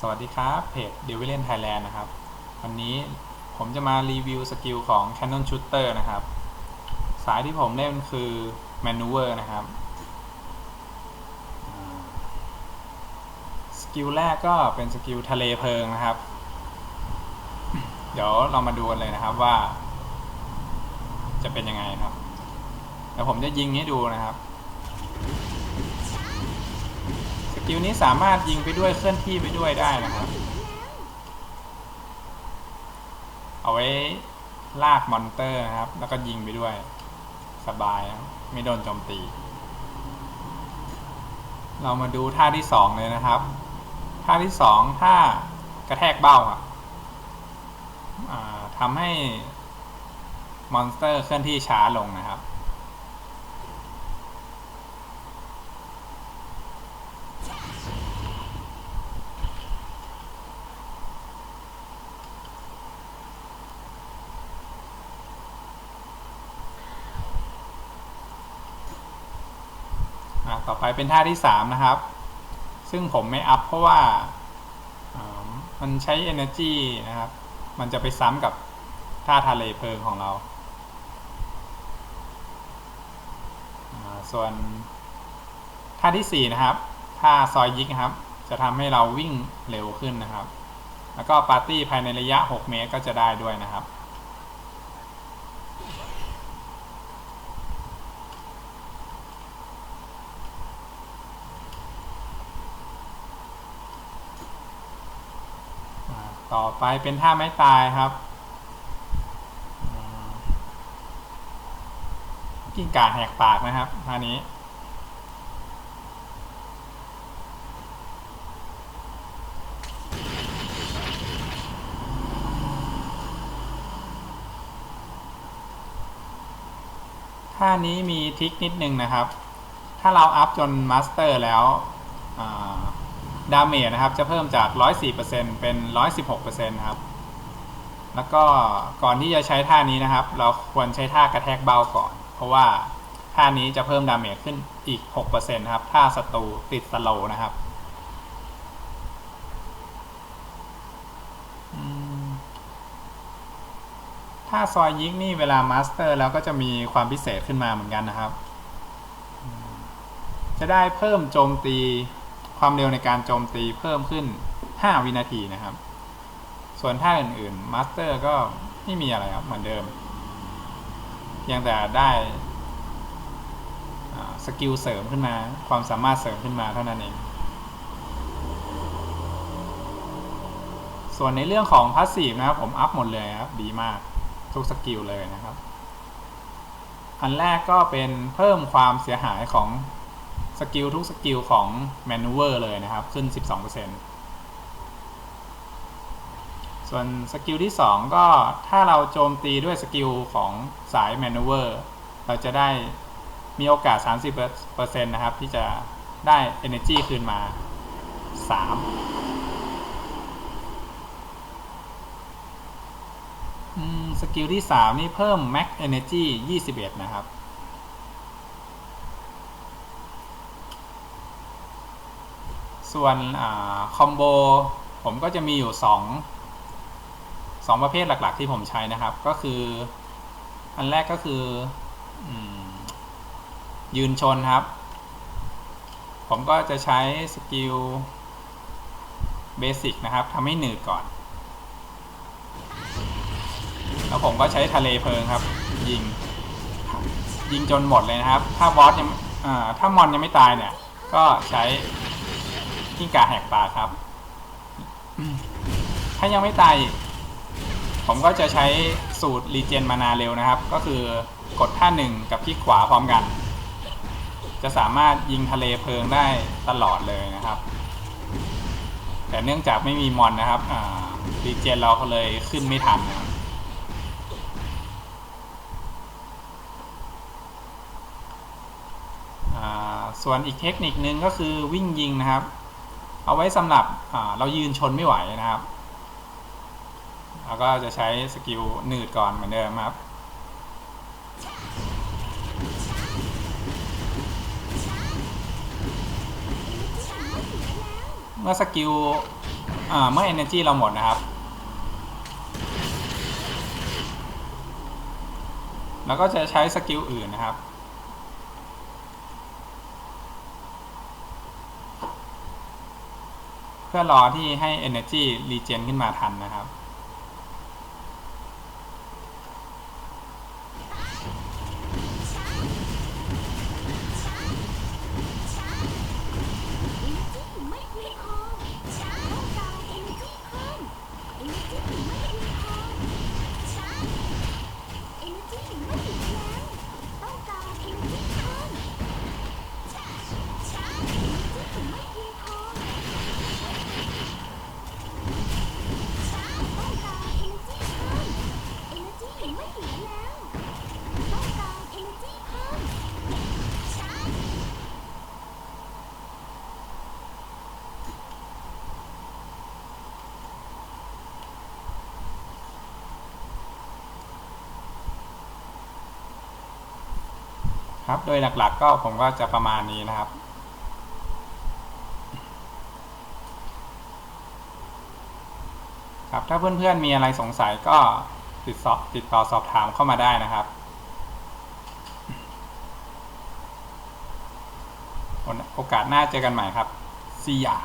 สวัสดีครับ เพจ d e v i l i a n Thailand นะครับ วันนี้ผมจะมารีวิวสกิลของ Canon Shooter นะครับ สายที่ผมเล่นคือ Maneuver นะครับสกิลแรกก็เป็นสกิลทะเลเพลิงนะครับ เดี๋ยวเรามาดูกันเลยนะครับว่า จะเป็นยังไงครับเดี๋ยวผมจะยิงให้ดูนะครับ ส กิลนี้สามารถยิงไปด้วยเคลื่อนที่ไปด้วยได้นะครับ เอาไว้ลากมอนเตอร์นะครับ แล้วก็ยิงไปด้วย สบายครับไม่โดนโจมตี เรามาดูท่าที่สองเลยนะครับ ท่าที่สองท่ากระแทกเบ้าครับอ่าทำให้มอนสเตอร์เคลื่อนที่ช้าลงนะครับ อะต่อไปเป็นท่าที่สามนะครับ ซึ่งผมไม่อัพเพราะว่าามันใช้ energy นะครับ มันจะไปซ้ำกับท่าทะเลเพลิงของเราาส่วนท่าที่สี่นะครับท่าซอยยิกนะครับ จะทำให้เราวิ่งเร็วขึ้นนะครับ แล้วก็ปาร์ตี้ภายในระยะ 6 เมตรก็จะได้ด้วยนะครับ ต่อไปเป็นท่าไม้ตายครับกิ้งก่าแหกปากนะครับท่านี้ ท่านี้มีทริคนิดนึงนะครับ ถ้าเราอัพจนมาสเตอร์แล้วอ่า ดาเมจนะครับ จะเพิ่มจาก 104%เป็น 116%ครับ แล้วก็ก่อนที่จะใช้ท่านี้นะครับ เราควรใช้ท่ากระแทกเบาก่อน เพราะว่าท่านี้จะเพิ่มดาเมจขึ้นอีก6%นะครับ ถ้าศัตรูติดสโลนะครับถ้าซอยยิกนี่เวลามาสเตอร์แล้วก็จะมีความพิเศษขึ้นมาเหมือนกันนะครับ จะได้เพิ่มโจมตี ความเร็วในการโจมตีเพิ่มขึ้น 5 วินาทีนะครับ ส่วนท่าอื่นๆมาสเตอร์ก็ไม่มีอะไรครับเหมือนเดิม เพียงแต่ได้สกิลเสริมขึ้นมา ความสามารถเสริมขึ้นมาเท่านั้นเอง ส่วนในเรื่องของพาสซีฟนะครับ ผมอัพหมดเลยครับ ดีมาก ทุกสกิลเลยนะครับ อันแรกก็เป็นเพิ่มความเสียหายของ สกิลทุกสกิลของ Maneuver เลยนะครับ ขึ้น 12%ส่วนสกิลที่ 2 ก็ถ้าเราโจมตีด้วยสกิลของสาย Maneuver เราจะได้มีโอกาส 30%นะครับ ที่จะได้ Energy คืนมา3อืมสกิลที่ 3 นี่เพิ่ม Max Energy 21 นะครับ ส่วนคอมโบผมก็จะมีอยู่ 2 2 ประเภทหลักๆ ที่ผมใช้นะครับ ก็คือ อันแรกก็คืออยืนชนครับ ผมก็จะใช้สกิลเบสิกนะครับทำให้หนืดก่อน แล้วผมก็ใช้ทะเลเพลิงครับ ยิง ยิงจนหมดเลยนะครับ ถ้าบอสยังถ้ามอนยังไม่ตายเนี่ย ก็ใช้ กิ้งก่าแหกปากครับ ถ้ายังไม่ตายอีกผมก็จะใช้สูตรรีเจนมานาเร็วนะครับ ก็คือกดท่าหนึ่งกับที่ขวาพร้อมกัน จะสามารถยิงทะเลเพลิงได้ตลอดเลยนะครับ แต่เนื่องจากไม่มีมอนนะครับรีเจนเราก็เลยขึ้นไม่ทันนะครับอ่าส่วนอีกเทคนิคนึงก็คือวิ่งยิงนะครับ เอาไว้สำหรับเรายืนชนไม่ไหวนะครับเราก็จะใช้สกิลหนืดก่อนเหมือนเดิมครับเมื่อสกิลเมื่อ energy เราหมดนะครับ แล้วก็จะใช้สกิลอื่นนะครับ เพื่อรอที่ให้ energy regen ขึ้นมาทันนะครับ ไม่มีคอต้องการเอเนจีเพิ่มเอเนจีไม่มีคอเอเนจีไม่ถึงแล้วต้องการเอเนจีเพิ่มเอเนจีไม่เพียงพอต้องการเอเนจีเพิ่มเอเนจีไม่เหลือแล้วต้องการเอเนจีเพิ่ม ครับ โดยหลักๆก็ผมก็จะประมาณนี้นะครับ ครับ ถ้าเพื่อนๆมีอะไรสงสัยก็ติดสอบติดต่อสอบถามเข้ามาได้นะครับโอกาสหน้าเจอกันใหม่ครับ See ya